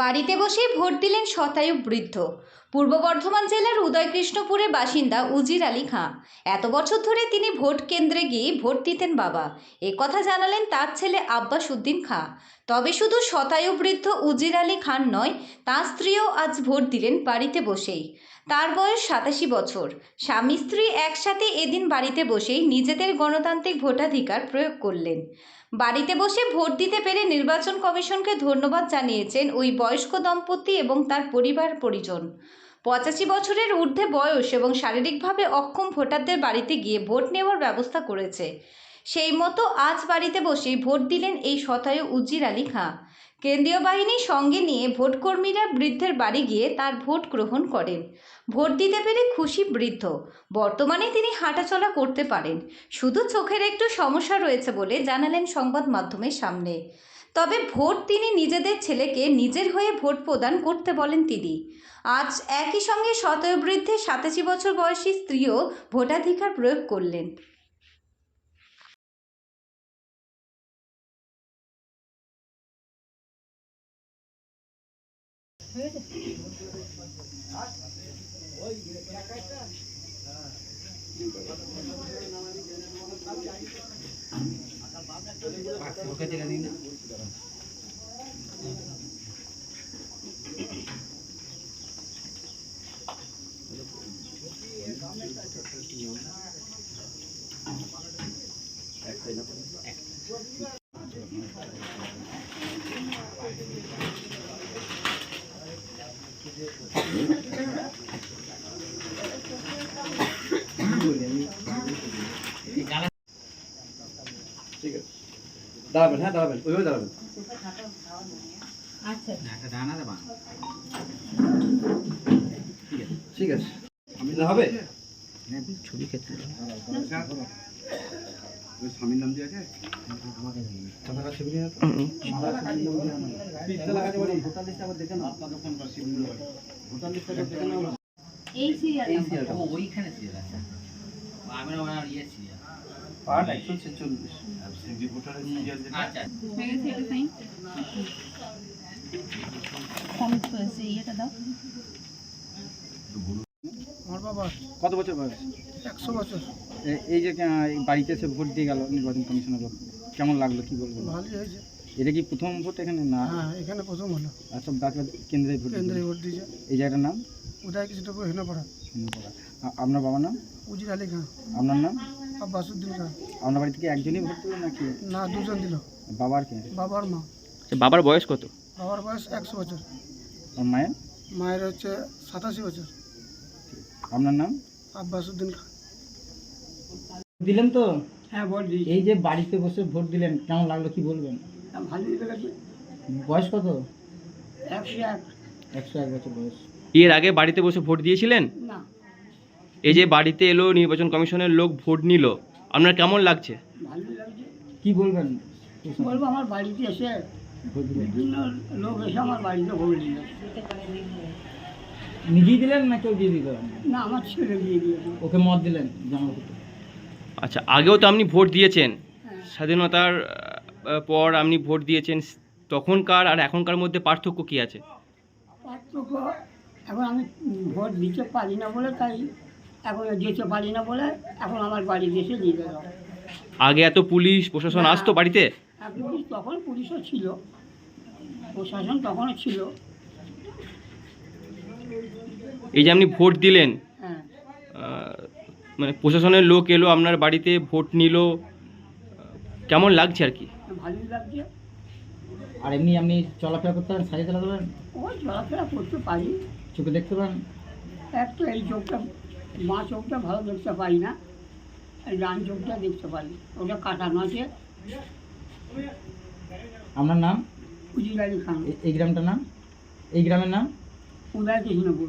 বাড়িতে বসেই ভোট দিলেন শতায়ু বৃদ্ধ। পূর্ব বর্ধমান জেলার উদয়কৃষ্ণপুরের বাসিন্দা উজির আলী খাঁ। এত বছর ধরে তিনি ভোট কেন্দ্রে গিয়ে ভোট দিতেন বাবা। এ কথা জানালেন তার ছেলে আব্বাস উদ্দিন খাঁ। তবে শুধু শতায়ু বৃদ্ধ উজির আলী খান নয়, তাঁর স্ত্রীও আজ ভোট দিলেন বাড়িতে বসেই। তার বয়স সাতাশি বছর। স্বামী স্ত্রী একসাথে এদিন বাড়িতে বসেই নিজেদের গণতান্ত্রিক ভোটাধিকার প্রয়োগ করলেন। বাড়িতে বসে ভোট দিতে পেরে নির্বাচন কমিশনকে ধন্যবাদ জানিয়েছেন ওই বয়স্ক দম্পতি এবং তার পরিবার পরিজন। পঁচাশি বছরের ঊর্ধ্বে বয়স এবং শারীরিকভাবে অক্ষম ভোটারদের বাড়িতে গিয়ে ভোট নেওয়ার ব্যবস্থা করেছে। সেই মতো আজ বাড়িতে বসেই ভোট দিলেন এই শতায়ু উজির আলী খাঁ। কেন্দ্রীয় বাহিনী সঙ্গে নিয়ে ভোটকর্মীরা বৃদ্ধের বাড়ি গিয়ে তার ভোট গ্রহণ করেন। ভোট দিতে পেরে খুশি বৃদ্ধ। বর্তমানে তিনি হাঁটাচলা করতে পারেন। শুধু চোখের একটু সমস্যা রয়েছে বলে জানালেন সংবাদ মাধ্যমের সামনে। তবে ভোট তিনি নিজেদের ছেলেকে নিজের হয়ে ভোট প্রদান করতে বলেন তিনি। আজ একই সঙ্গে শতবৃদ্ধের সাতাশি বছর বয়সী স্ত্রীও ভোটাধিকার প্রয়োগ করলেন। ঠিক আছে দাঁড়াবেন হ্যাঁ দাঁড়াবেন ওইভাবে দাঁড়াবেন। দেবা ঠিক আছে। না হবে? ছবি ক্ষেত্রে স্বামীর নাম দিয়ে আছে। এই সিরিয়াল ওইখানে সিরিয়াল আছে। আমার ওনার ইয়ে সিরিয়াল পার্ট একশো ছেচল্লিশ। ভোটারের সিরিয়াল যেটা। আচ্ছা। কমিট ইয়েটা দাও। বাবা কত বছর বয়স? একশো বছর। এই যে বাড়িতে এসে ভোট দিয়ে গেল নির্বাচন কমিশনের লোক কেমন লাগল কি বলব? ভালোই হয়েছে। এটা কি প্রথম ভোট এখানে না? হ্যাঁ এখানে প্রথম হলো। আর সব বাকি কেন্দ্রে ভোট কেন্দ্রে ভোট দিয়েছে। এই জায়গাটার নাম? উদয় কিছুটা হেনে পড়া হেমুপাড়া। আপনার বাবার নাম? উজির আলী খান আপনার নাম? বাসুদ্দিন খান আপনার বাড়ি থেকে একজনই ভোট দিল নাকি? না দুজন দিল। বাবার কে? বাবার মা। বাবার বয়স কত? বাবার বয়স একশো বছর। আর মায়ের? মায়ের হচ্ছে সাতাশি বছর। আপনার নাম? আব্বাসুদ্দিন খান। দিলেন তো? হ্যাঁ ভোট দিয়েছি। এই যে বাড়িতে বসে ভোট দিলেন কেমন লাগল কি বলবেন? ভালোই লেগেছে। বয়স কত? একশো এক। একশো এক বছর বয়স। এর আগে বাড়িতে বসে ভোট দিয়েছিলেন? না। এই যে বাড়িতে এলো নির্বাচন কমিশনের লোক ভোট নিল আপনার কেমন লাগছে? ভালোই লাগছে। কি বলবেন? বলব আমার বাড়িতে এসে বিভিন্ন লোক এসে আমার বাড়িতে ভোট দিল। নিজেই দিলেন না কেউ দিয়ে দিল না আমার ছেলে দিয়ে দিয়েছে। ওকে মত দিলেন জমা আচ্ছা আগেও তো আপনি ভোট দিয়েছেন। হ্যাঁ। স্বাধীনতার পর আপনি ভোট দিয়েছেন। তখনকার আর এখনকার মধ্যে পার্থক্য কি আছে? পার্থক্য এখন আমি ভোট দিতে পারি না বলে তাই এখন যেতে পারি না বলে এখন আমার বাড়ি এসে দিয়ে গেল। আগে এত পুলিশ প্রশাসন আসতো বাড়িতে? পুলিশ তখন পুলিশও ছিল। প্রশাসন তখনও ছিল। এই যে আপনি ভোট দিলেন হ্যাঁ। মানে প্রশাসনের লোক এলো আপনার বাড়িতে ভোট নিল কেমন লাগছে আর কি? ভালোই লাগছে। আর এমনি আপনি চলাফেরা করতে পারেন সারিয়ে চালাতে পারেন? ওই চলাফেরা করতে পারি। চোখে দেখতে পারেন? এক তো এই চোখটা মা চোখটা ভালো দেখতে পারি না এই ডান চোখটা দেখতে পারি। ওটা কাটানো আছে। আপনার নাম? উজির আলী খান এই গ্রামটার নাম? এই গ্রামের নাম? উদয় কৃষ্ণপুর